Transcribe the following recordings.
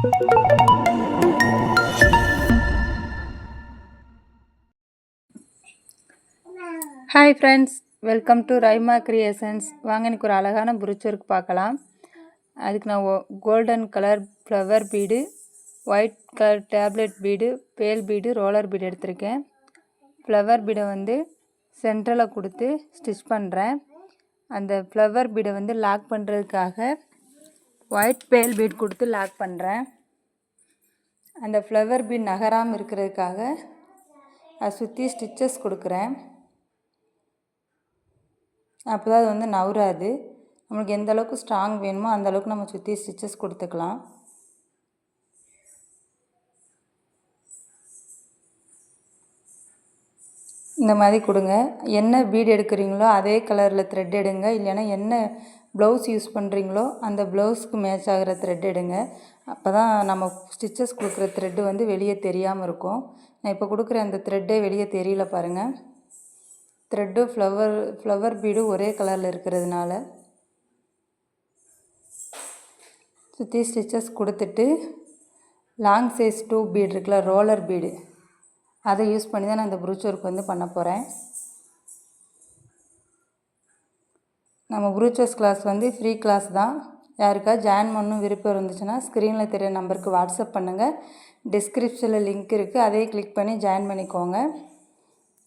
Hi friends welcome to Raima creations வாங்க இன்னைக்கு ஒரு அழகான புரிச்சொருக்கு பார்க்கலாம். அதுக்கு நான் golden colour flower bead white colour tablet bead bail bead roller bead எடுத்திருக்கேன். ஃப்ளவர் பீடை வந்து சென்ட்ரலில் கொடுத்து ஸ்டிச் பண்ணுறேன் அந்த ஃப்ளவர் பீடை வந்து லாக் பண்ணுறதுக்காக ஒயிட் பேல் பீட் கொடுத்து லாக் பண்ணுறேன் அந்த ஃப்ளவர் பீட் நகராமல் இருக்கிறதுக்காக அதை சுற்றி ஸ்டிச்சஸ் கொடுக்குறேன். அப்போ தான் அது வந்து நவராது நம்மளுக்கு எந்த அளவுக்கு ஸ்ட்ராங் வேணுமோ அந்த அளவுக்கு நம்ம சுற்றி ஸ்டிச்சஸ் கொடுத்துக்கலாம். இந்த மாதிரி கொடுங்க. என்ன பீடு எடுக்கிறீங்களோ அதே கலரில் த்ரெட் எடுங்க. இல்லைன்னா என்ன ப்ளவுஸ் யூஸ் பண்ணுறீங்களோ அந்த ப்ளவுஸ்க்கு மேட்ச் ஆகிற த்ரெட் எடுங்க. அப்போ தான் நம்ம ஸ்டிச்சஸ் கொடுக்குற த்ரெட்டு வந்து வெளியே தெரியாமல் இருக்கும். நான் இப்போ கொடுக்குற அந்த த்ரெட்டே வெளியே தெரியல பாருங்கள் த்ரெட்டு ஃப்ளவர் ஃப்ளவர் பீடு ஒரே கலரில் இருக்கிறதுனால சுற்றி ஸ்டிச்சஸ் கொடுத்துட்டு லாங் சைஸ் டூ பீடு இருக்குல்ல ரோலர் பீடு அதை யூஸ் பண்ணி தான் நான் இந்த ப்ரூச் ஒர்க் வந்து பண்ண போகிறேன் நம்ம ப்ரூச்சர்ஸ் கிளாஸ் வந்து ஃப்ரீ கிளாஸ் தான். யாருக்கா ஜாயின் பண்ணணும் விருப்பம் இருந்துச்சுன்னா ஸ்க்ரீனில் தெரிய நம்பருக்கு வாட்ஸ்அப் பண்ணுங்கள் டிஸ்கிரிப்ஷனில் லிங்க் இருக்குது அதே கிளிக் பண்ணி ஜாயின் பண்ணிக்கோங்க.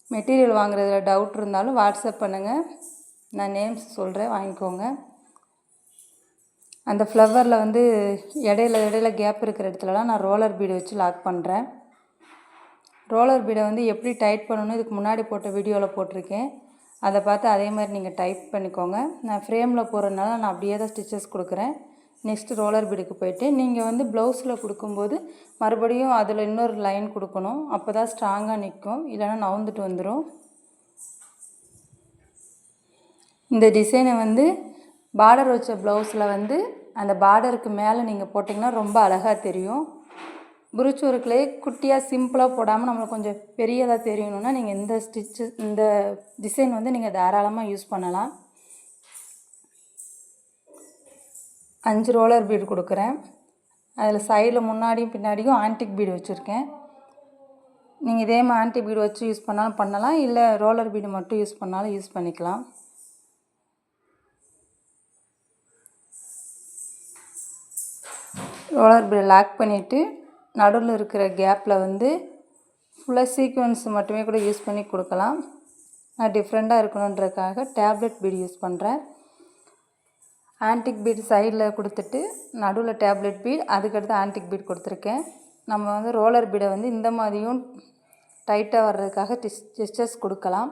மெட்டீரியல் வாங்குறதுல டவுட் இருந்தாலும் வாட்ஸ்அப் பண்ணுங்கள் நான் நேம்ஸ் சொல்கிறேன் வாங்கிக்கோங்க. அந்த ஃப்ளவரில் வந்து இடையில இடையில கேப் இருக்கிற இடத்துலலாம் நான் ரோலர் பீடு வச்சு லாக் பண்ணுறேன் ரோலர் பீடை வந்து எப்படி டைட் பண்ணணும் இதுக்கு முன்னாடி போட்ட வீடியோவில் போட்டிருக்கேன். அதை பார்த்து அதே மாதிரி நீங்கள் டைப் பண்ணிக்கோங்க. நான் ஃப்ரேமில் போடுறதுனால நான் அப்படியே தான் ஸ்டிச்சஸ் கொடுக்குறேன். நெக்ஸ்ட்டு ரோலர் பீடுக்கு போயிட்டு நீங்கள் வந்து ப்ளவுஸில் கொடுக்கும்போது மறுபடியும் அதில் இன்னொரு லைன் கொடுக்கணும். அப்போ தான் ஸ்ட்ராங்காக நிற்கும் இல்லைன்னா நவுந்துட்டு வந்துடும் இந்த டிசைனை வந்து பார்டர் வச்ச ப்ளவுஸில் வந்து அந்த பார்டருக்கு மேலே நீங்கள் போட்டிங்கன்னா ரொம்ப அழகாக தெரியும். புருச் குட்டியாக சிம்பிளாக போடாமல் நம்மளுக்கு கொஞ்சம் பெரியதாக தெரியணுன்னா நீங்கள் இந்த ஸ்டிச்சு இந்த டிசைன் வந்து நீங்கள் தாராளமாக யூஸ் பண்ணலாம். அஞ்சு ரோலர் பீடு கொடுக்குறேன். அதில் சைடில் முன்னாடியும் பின்னாடியும் ஆன்டிக் பீடு வச்சுருக்கேன். நீங்கள் இதே மாதிரி ஆன்டிக் பீடு வச்சு யூஸ் பண்ணாலும் பண்ணலாம். இல்லை ரோலர் பீடு மட்டும் யூஸ் பண்ணாலும் யூஸ் பண்ணிக்கலாம். ரோலர் பீடு லாக் பண்ணிவிட்டு நடுவில் இருக்கிற கேப்பில் வந்து ஃபுல்லாக சீக்வன்ஸ் மட்டுமே கூட யூஸ் பண்ணி கொடுக்கலாம். நான் டிஃப்ரெண்ட்டாக இருக்கணுன்றக்காக டேப்லெட் பீடு யூஸ் பண்ணுறேன் ஆன்டிக் பீட் சைடில் கொடுத்துட்டு நடுவில் டேப்லெட் பீட் அதுக்கடுத்து ஆன்டிக் பீட் கொடுத்துருக்கேன். நம்ம வந்து ரோலர் பீடை வந்து இந்த மாதிரியும் டைட்டாக வர்றதுக்காக டிஸ் ஸ்டிச்சஸ் கொடுக்கலாம்.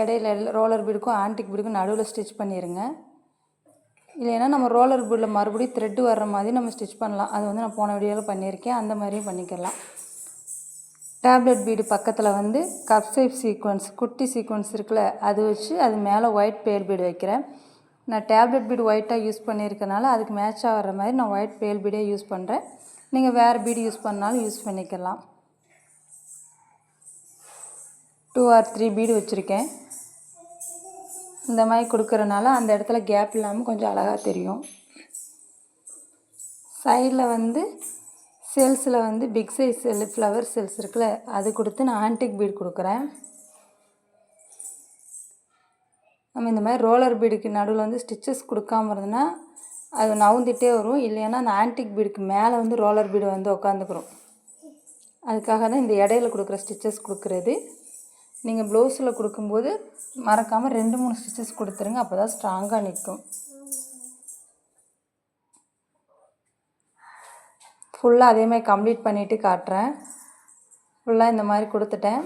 இடையில ரோலர் பீடுக்கும் ஆன்டிக் பீடுக்கும் நடுவில் ஸ்டிச் பண்ணிடுங்க இல்லைன்னா நம்ம ரோலர் பீடில் மறுபடியும் த்ரெட்டு வர்ற மாதிரி நம்ம ஸ்டிச் பண்ணலாம். அது வந்து நான் போன வீடியோவில் பண்ணியிருக்கேன். அந்த மாதிரியும் பண்ணிக்கலாம். டேப்லெட் பீடு பக்கத்தில் வந்து கப் சைப் சீக்வன்ஸ் குட்டி சீக்வன்ஸ் இருக்குல்ல அது வச்சு அது மேலே ஒயிட் பேல் பீடு வைக்கிறேன். நான் டேப்லெட் பீடு ஒயிட்டாக யூஸ் பண்ணியிருக்கனால அதுக்கு மேட்ச் ஆகிற மாதிரி நான் ஒயிட் பேல் பீடே யூஸ் பண்ணுறேன் நீங்கள் வேறு பீடு யூஸ் பண்ணாலும் யூஸ் பண்ணிக்கலாம். டூ ஆர் த்ரீ பீடு வச்சுருக்கேன். இந்த மாதிரி கொடுக்குறனால அந்த இடத்துல கேப் இல்லாமல் கொஞ்சம் அழகாக தெரியும். சைடில் வந்து செல்ஸில் வந்து big size shell flower shells இருக்குல்ல அது கொடுத்து நான் ஆன்டிக் பீடு கொடுக்குறேன். நம்ம இந்த மாதிரி ரோலர் பீடுக்கு நடுவில் வந்து ஸ்டிச்சஸ் கொடுக்காம இருந்ததுன்னா அது நவுந்துட்டே வரும். இல்லைன்னா அந்த ஆன்டிக் பீடுக்கு மேலே வந்து ரோலர் பீடு வந்து உட்காந்துக்கிறோம். அதுக்காக தான் இந்த இடையில கொடுக்குற ஸ்டிச்சஸ் கொடுக்குறது. நீங்கள் ப்ளவுஸில் கொடுக்கும்போது மறக்காமல் ரெண்டு மூணு ஸ்டிச்சஸ் கொடுத்துருங்க அப்போ தான் ஸ்ட்ராங்காக நிற்கும் ஃபுல்லாக அதேமாதிரி கம்ப்ளீட் பண்ணிவிட்டு காட்டுறேன். ஃபுல்லாக இந்த மாதிரி கொடுத்துட்டேன்.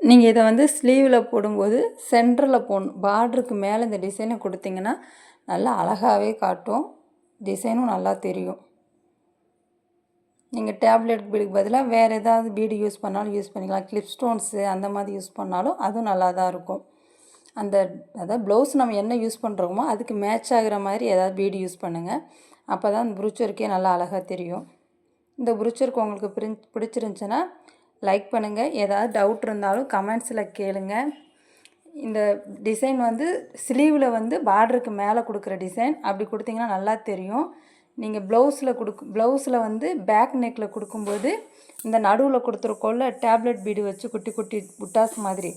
நீங்கள் இதை வந்து ஸ்லீவில் போடும்போது சென்டரில் போடணும். பார்டருக்கு மேலே இந்த டிசைனை கொடுத்தீங்கன்னா நல்லா அழகாகவே காட்டும். டிசைனும் நல்லா தெரியும். நீங்கள் டேப்லெட் பீடுக்கு பதிலாக வேறு ஏதாவது பீடு யூஸ் பண்ணாலும் யூஸ் பண்ணிக்கலாம். கிளிப் ஸ்டோன்ஸு அந்த மாதிரி யூஸ் பண்ணாலும் அதுவும் நல்லா தான் இருக்கும். அந்த அதாவது ப்ளவுஸ் நம்ம என்ன யூஸ் பண்ணுறோமோ அதுக்கு மேட்ச் ஆகிற மாதிரி ஏதாவது பீடு யூஸ் பண்ணுங்கள் அப்போ தான் அந்த ப்ரூச்சருக்கே நல்லா அழகாக தெரியும். இந்த ப்ரூச்சருக்கு உங்களுக்கு பிரி பிடிச்சிருந்துச்சுன்னா லைக் பண்ணுங்கள் ஏதாவது டவுட் இருந்தாலும் கமெண்ட்ஸில் கேளுங்க. இந்த டிசைன் வந்து ஸ்லீவில் வந்து பார்டருக்கு மேலே கொடுக்குற டிசைன் அப்படி கொடுத்தீங்கன்னா நல்லா தெரியும். நீங்கள் ப்ளவுஸில் கொடுக்கு ப்ளவுஸில் வந்து பேக் நெக்கில் கொடுக்கும்போது இந்த நடுவில் கொடுத்துருக்கோல்ல டேப்லெட் பீடு வச்சு குட்டி குட்டி புட்டாஸ் மாதிரி.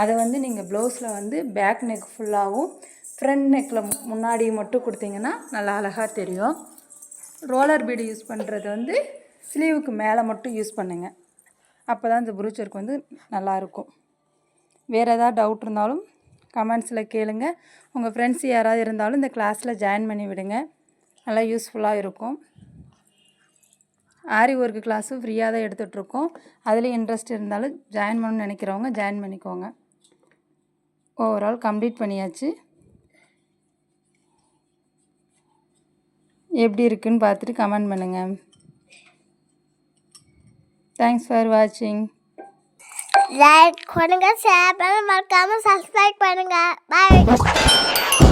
அதை வந்து நீங்கள் ப்ளவுஸில் வந்து பேக் நெக் ஃபுல்லாகவும் ஃப்ரண்ட் நெக்கில் முன்னாடி மட்டும் கொடுத்தீங்கன்னா நல்லா அழகாக தெரியும். ரோலர் பீடு யூஸ் பண்ணுறது வந்து ஸ்லீவுக்கு மேலே மட்டும் யூஸ் பண்ணுங்கள் அப்போ தான் இந்த ப்ரூச் வந்து நல்லாயிருக்கும் வேறு ஏதாவது டவுட் இருந்தாலும் கமெண்ட்ஸில் கேளுங்கள் உங்கள் ஃப்ரெண்ட்ஸ் யாராவது இருந்தாலும் இந்த கிளாஸில் ஜாயின் பண்ணி விடுங்க நல்லா யூஸ்ஃபுல்லாக இருக்கும். ஆரி ஒர்க் கிளாஸும் ஃப்ரீயாக தான் எடுத்துகிட்ருக்கோம் அதில் இன்ட்ரெஸ்ட் இருந்தாலும் ஜாயின் பண்ணணும்னு நினைக்கிறவங்க ஜாயின் பண்ணிக்கோங்க. ஓவரால் கம்ப்ளீட் பண்ணியாச்சு. எப்படி இருக்குன்னு பார்த்துட்டு கமெண்ட் பண்ணுங்கள் தேங்க்ஸ் ஃபார் வாட்சிங் லைக் பண்ணுங்கள் ஷேர் பண்ணுங்கள் மறக்காமல் சப்ஸ்கிரைப் பண்ணுங்கள் பாய்